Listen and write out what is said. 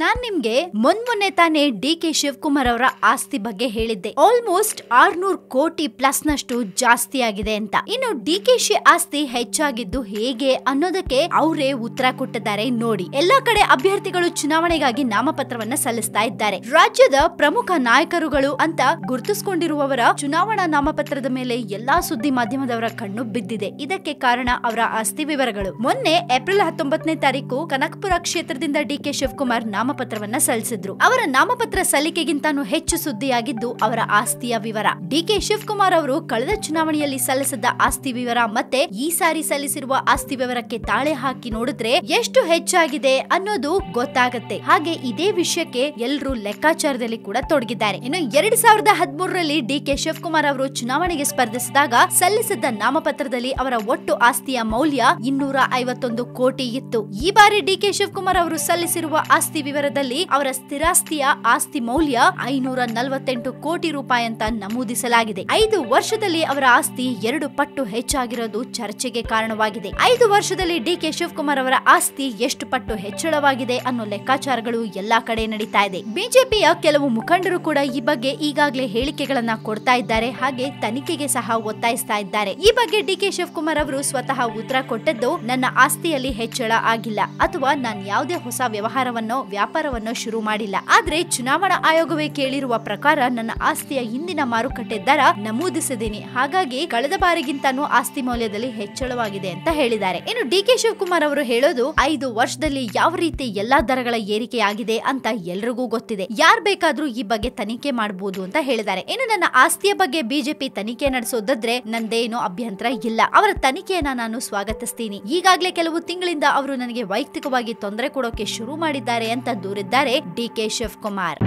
ನಾನ್ ನಿಮ್ಗೆ ಮೊನ್ಮೊನ್ನೆ ತಾನೇ D K Shivakumar ಅವರ ಆಸ್ತಿ ಬಗ್ಗೆ ಹೇಳಿದ್ದೆ. ಆಲ್ಮೋಸ್ಟ್ ಆರ್ನೂರ್ ಕೋಟಿ ಪ್ಲಸ್ ನಷ್ಟು ಜಾಸ್ತಿ ಆಗಿದೆ ಅಂತ. ಇನ್ನು ಡಿ ಕೆ ಶಿ ಆಸ್ತಿ ಹೆಚ್ಚಾಗಿದ್ದು ಹೇಗೆ ಅನ್ನೋದಕ್ಕೆ ಅವರೇ ಉತ್ತರ ಕೊಟ್ಟಿದ್ದಾರೆ ನೋಡಿ. ಎಲ್ಲಾ ಕಡೆ ಅಭ್ಯರ್ಥಿಗಳು ಚುನಾವಣೆಗಾಗಿ ನಾಮಪತ್ರವನ್ನ ಸಲ್ಲಿಸ್ತಾ ಇದ್ದಾರೆ. ರಾಜ್ಯದ ಪ್ರಮುಖ ನಾಯಕರುಗಳು ಅಂತ ಗುರುತಿಸಿಕೊಂಡಿರುವವರ ಚುನಾವಣಾ ನಾಮಪತ್ರದ ಮೇಲೆ ಎಲ್ಲಾ ಸುದ್ದಿ ಮಾಧ್ಯಮದವರ ಕಣ್ಣು ಬಿದ್ದಿದೆ. ಇದಕ್ಕೆ ಕಾರಣ ಅವರ ಆಸ್ತಿ ವಿವರಗಳು. ಮೊನ್ನೆ ಏಪ್ರಿಲ್ ಹತ್ತೊಂಬತ್ತನೇ ತಾರೀಕು ಕನಕಪುರ ಕ್ಷೇತ್ರದಿಂದ ಡಿ ಕೆ ಶಿವಕುಮಾರ್ ನಾಮಪತ್ರವನ್ನ ಸಲ್ಲಿಸಿದ್ರು. ಅವರ ನಾಮಪತ್ರ ಸಲ್ಲಿಕೆಗಿಂತಾನು ಹೆಚ್ಚು ಸುದ್ದಿಯಾಗಿದ್ದು ಅವರ ಆಸ್ತಿಯ ವಿವರ. ಡಿ ಕೆ ಶಿವಕುಮಾರ್ ಅವರು ಕಳೆದ ಚುನಾವಣೆಯಲ್ಲಿ ಸಲ್ಲಿಸಿದ ಆಸ್ತಿ ವಿವರ ಮತ್ತೆ ಈ ಸಾರಿ ಸಲ್ಲಿಸಿರುವ ಆಸ್ತಿ ವಿವರಕ್ಕೆ ತಾಳೆ ಹಾಕಿ ನೋಡಿದ್ರೆ ಎಷ್ಟು ಹೆಚ್ಚಾಗಿದೆ ಅನ್ನೋದು ಗೊತ್ತಾಗತ್ತೆ. ಹಾಗೆ ಇದೇ ವಿಷಯಕ್ಕೆ ಎಲ್ಲರೂ ಲೆಕ್ಕಾಚಾರದಲ್ಲಿ ಕೂಡ ತೊಡಗಿದ್ದಾರೆ. ಇನ್ನು ಎರಡ್ ಸಾವಿರದ ಹದಿಮೂರರಲ್ಲಿ ಡಿ ಕೆ ಶಿವಕುಮಾರ್ ಅವರು ಚುನಾವಣೆಗೆ ಸ್ಪರ್ಧಿಸಿದಾಗ ಸಲ್ಲಿಸಿದ್ದ ನಾಮಪತ್ರದಲ್ಲಿ ಅವರ ಒಟ್ಟು ಆಸ್ತಿಯ ಮೌಲ್ಯ ಇನ್ನೂರ ಐವತ್ತೊಂದು ಕೋಟಿ ಇತ್ತು. ಈ ಬಾರಿ ಡಿ ಕೆ ಶಿವಕುಮಾರ್ ಅವರು ಸಲ್ಲಿಸಿರುವ ಆಸ್ತಿ ವಿವರದಲ್ಲಿ ಅವರ ಸ್ಥಿರಾಸ್ತಿಯ ಆಸ್ತಿ ಮೌಲ್ಯ ಐನೂರ ನಲವತ್ತೆಂಟು ಕೋಟಿ ರೂಪಾಯಿ ಅಂತ ನಮೂದಿಸಲಾಗಿದೆ. ಐದು ವರ್ಷದಲ್ಲಿ ಅವರ ಆಸ್ತಿ ಎರಡು ಪಟ್ಟು ಹೆಚ್ಚಾಗಿರೋದು ಚರ್ಚೆಗೆ ಕಾರಣವಾಗಿದೆ. ಐದು ವರ್ಷದಲ್ಲಿ ಡಿ ಕೆ ಶಿವಕುಮಾರ್ ಅವರ ಆಸ್ತಿ ಎಷ್ಟು ಪಟ್ಟು ಹೆಚ್ಚಳವಾಗಿದೆ ಅನ್ನೋ ಲೆಕ್ಕಾಚಾರಗಳು ಎಲ್ಲಾ ಕಡೆ ನಡೀತಾ ಇದೆ. ಬಿಜೆಪಿಯ ಕೆಲವು ಮುಖಂಡರು ಕೂಡ ಈ ಬಗ್ಗೆ ಈಗಾಗಲೇ ಹೇಳಿಕೆಗಳನ್ನ ಕೊಡ್ತಾ ಇದ್ದಾರೆ. ಹಾಗೆ ತನಿಖೆಗೆ ಸಹ ಒತ್ತಾಯಿಸ್ತಾ ಇದ್ದಾರೆ. ಈ ಬಗ್ಗೆ ಡಿ ಕೆ ಶಿವಕುಮಾರ್ ಅವರು ಸ್ವತಃ ಉತ್ತರ ಕೊಟ್ಟದ್ದು, ನನ್ನ ಆಸ್ತಿಯಲ್ಲಿ ಹೆಚ್ಚಳ ಆಗಿಲ್ಲ. ಅಥವಾ ನಾನು ಯಾವುದೇ ಹೊಸ ವ್ಯವಹಾರವನ್ನೋ ವ್ಯಾಪಾರವನ್ನೋ ಶುರು ಮಾಡಿಲ್ಲ. ಆದ್ರೆ ಚುನಾವಣಾ ಆಯೋಗವೇ ಕೇಳಿರುವ ಪ್ರಕಾರ ನನ್ನ ಆಸ್ತಿಯ ಹಿಂದಿನ ಮಾರುಕಟ್ಟೆ ದರ ನಮೂದಿಸಿದ್ದೀನಿ. ಹಾಗಾಗಿ ಕಳೆದ ಬಾರಿಗಿಂತನೂ ಆಸ್ತಿ ಮೌಲ್ಯದಲ್ಲಿ ಹೆಚ್ಚಳವಾಗಿದೆ ಅಂತ ಹೇಳಿದ್ದಾರೆ. ಇನ್ನು ಡಿ ಕೆ ಶಿವಕುಮಾರ್ ಅವರು ಹೇಳೋದು, ಐದು ವರ್ಷದಲ್ಲಿ ಯಾವ ರೀತಿ ಎಲ್ಲಾ ದರಗಳ ಏರಿಕೆಯಾಗಿದೆ ಅಂತ ಎಲ್ರಿಗೂ ಗೊತ್ತಿದೆ. ಯಾರ್ ಬೇಕಾದ್ರೂ ಈ ಬಗ್ಗೆ ತನಿಖೆ ಮಾಡಬಹುದು ಅಂತ ಹೇಳಿದ್ದಾರೆ. ಇನ್ನು ನನ್ನ ಆಸ್ತಿಯ ಬಗ್ಗೆ ಬಿಜೆಪಿ ತನಿಖೆ ನಡೆಸೋದಾದ್ರೆ ನಂದೇನು ಅಭ್ಯಂತರ ಇಲ್ಲ. ಅವರ ತನಿಖೆಯನ್ನ ನಾನು ಸ್ವಾಗತಿಸ್ತೀನಿ. ಈಗಾಗಲೇ ಕೆಲವು ತಿಂಗಳಿಂದ ಅವರು ನನಗೆ ವೈಯಕ್ತಿಕವಾಗಿ ತೊಂದರೆ ಕೊಡೋಕೆ ಶುರು ಮಾಡಿದ್ದಾರೆ ಅಂತ ದೂರಿದ್ದಾರೆ ಡಿಕೆ ಶಿವಕುಮಾರ್.